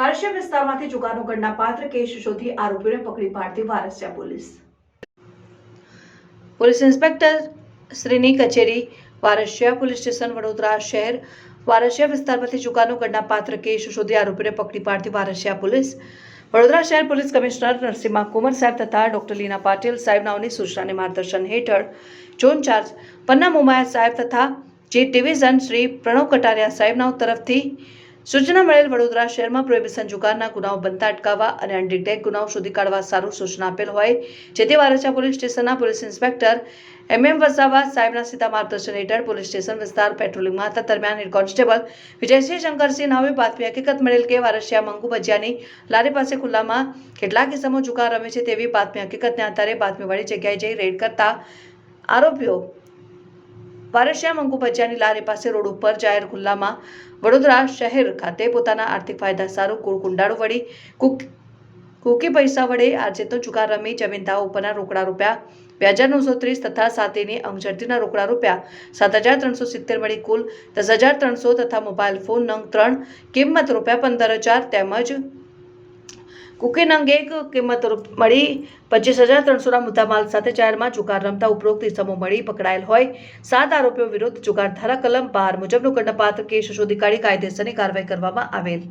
પારસ્ય વિસ્તારમાંથી જુગારનો પાત્ર કેસ શોધી આરોપીને પકડી પાડતી વારસિયા પોલીસ. પોલીસ ઇન્સ્પેક્ટર શ્રીની કચેરી વારસિયા પોલીસ સ્ટેશન વડોદરા શહેર વારસિયા વિસ્તારમાંથી જુગારનો પાત્ર કેસ શોધી આરોપીને પકડી પાડતી વારસિયા પોલીસ. વડોદરા શહેર પોલીસ કમિશનર નરસિંહા કુમાર સાહેબ તથા ડોક્ટર લીના પાટીલ સાહેબ નાઓની સૂચના માર્ગદર્શન હેઠળ ઝોન ચાર્જ પન્ના મોમાયા સાહેબ તથા જે ડિવિઝન શ્રી પ્રણવ કટારિયા સાહેબનાઓ તરફથી સૂચના મળેલ વડોદરા શહેરમાં પ્રોહિબિશન જુગારના ગુનાઓ બનતા અટકાવવા અને અનડિટેક ગુનાઓ શોધી કાઢવા સારું સૂચના આપેલ હોય જેથી વારસા પોલીસ સ્ટેશનના police inspector M M Vasava, સાહેબના સીધા માર્ગદર્શન હેઠળ પોલીસ સ્ટેશન વિસ્તાર પેટ્રોલિંગમાં હતા દરમિયાન હેડ કોન્સ્ટેબલ વિજયસિંહ શંકરસિંહ નાવે બાતમી હકીકત મળેલ કે વારસિયા મંગુ ભજીયાની લારી પાસે ખુલ્લામાં કેટલાક કિસ્સામાં જુગાર રમે છે તેવી બાતમી હકીકતને આધારે બાતમીવાળી જગ્યાએ જઈ રેડ કરતા આરોપીઓ વારસિયા મંગુ ભજીયાની લારી પાસે રોડ ઉપર જાહેર ખુલ્લામાં વડોદરા શહેર ખાતે પોતાના આર્થિક ફાયદા સારું કુળ કુંડાળો વળી કુક, કુકી પૈસા વડે આર્જિતનો જુગાર રમી જમીન દાવ ઉપરના રોકડા રૂપિયા બે હજાર નવસો ત્રીસ તથા સાતેની અંગઝડતીના રોકડા રૂપિયા સાત હજાર ત્રણસો સિત્તેર મળી કુલ દસ હજાર ત્રણસો તથા મોબાઈલ ફોન નંગ ત્રણ, કિંમત રૂપિયા પંદર હજાર તેમજ કુકી અંગે એક કિંમત મળી. પચીસ હજાર ત્રણસોના મુદ્દામાલ સાથે જાહેરમાં જુગાર રમતા ઉપરોક્ત ઇસમો મળી પકડાયેલ હોય. સાત આરોપીઓ વિરુદ્ધ જુગાર ધારા કલમ બાર મુજબનો ગણપાત્ર કેસ શોધી કાઢી કાયદેસરની કાર્યવાહી કરવામાં આવેલ.